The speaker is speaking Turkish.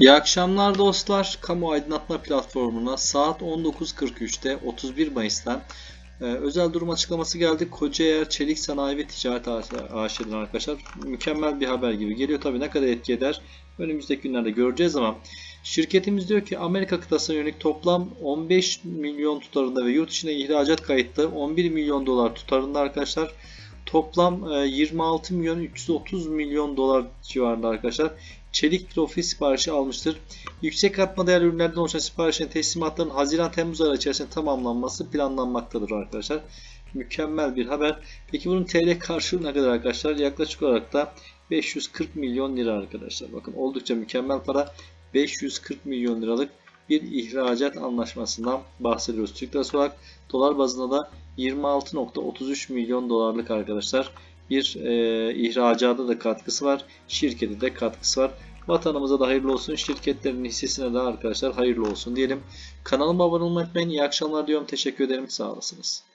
İyi akşamlar dostlar. Kamu aydınlatma platformuna saat 19.43'te 31 Mayıs'tan e, özel durum açıklaması geldi. Kocaeli Çelik Sanayi ve Ticaret AŞ'den arkadaşlar. Mükemmel bir haber gibi geliyor. Tabii ne kadar etki eder önümüzdeki günlerde göreceğiz ama şirketimiz diyor ki Amerika kıtasına yönelik toplam 15 milyon tutarında ve yurt içine ihracat kayıtlı 11 milyon dolar tutarında arkadaşlar. Toplam e, 26 milyon 330 milyon dolar civarında arkadaşlar çelik trofi siparişi almıştır. Yüksek katma değerli ürünlerden oluşan siparişin teslimatların Haziran-Temmuz ayı içerisinde tamamlanması planlanmaktadır arkadaşlar. Mükemmel bir haber. Peki bunun TL karşılığı ne kadar arkadaşlar? Yaklaşık olarak da 540 milyon lira arkadaşlar. Bakın oldukça mükemmel para. 540 milyon liralık bir ihracat anlaşmasından bahsediyoruz. Türk lirası olarak dolar bazında da 26.33 milyon dolarlık arkadaşlar bir e, ihracata da katkısı var. Şirkete de katkısı var. Vatanımıza da hayırlı olsun. Şirketlerin hissesine de arkadaşlar hayırlı olsun diyelim. Kanalıma abone olmayı unutmayın. İyi akşamlar diyorum. Teşekkür ederim. Sağ olasınız.